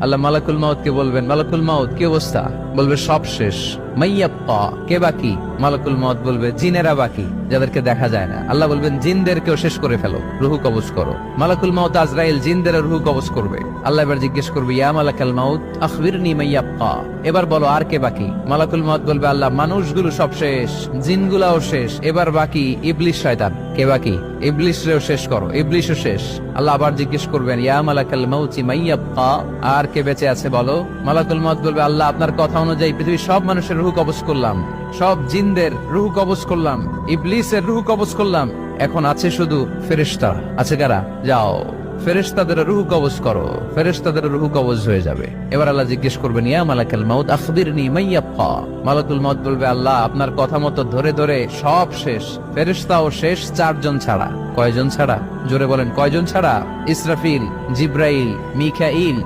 আল্লাহ মালাকুল মাউদকে বলবেন মালাকুল মাউদ কি অবস্থা? বলবে সব শেষ। মাইয়াপ্পা এবার মাইয়াপ্পা। বলো, আর কে বাকি? মালাকুল মাউত বলবে, আল্লাহ, মানুষগুলো সব শেষ, জিনগুলাও শেষ, এবার বাকি ইবলিশ শয়তান। কে বাকি? ইবলিশরেও শেষ করো, ইবলিশও শেষ। আল্লাহ আবার জিজ্ঞেস করবেন, ইয়া মালাকাল মাউতি মাইয়াব্বা আর কে বেঁচে আছে বলো? মালাকুল মত বলবে, আল্লাহ, আপনার কথা অনুযায়ী পৃথিবীর সব মানুষের রুহু কবজ করলাম। সব জিনদের রুহু কবজ করলাম। ইবলিসের রুহু কবজ করলাম। এখন আছে শুধু ফেরেশতা। আছে কারা? যাও। ফেরেশতাদের রুহু করো। ফেরেশতাদের রুহু হয়ে যাবে। এবার আল্লাহ জিজ্ঞেস করবেন, ইয়া মালাকাল মাউত আখবিরনি মাইয়াব্বা মালাকুল বলবে, আল্লাহ, আপনার কথা মতো ধরে ধরে সব শেষ। ফেরেশতাও শেষ চারজন ছাড়া। কয়জন ছাড়া? জোরে বলেন, কয়জন ছাড়া? ইসরাফিল, জিব্রাইল মিখাইল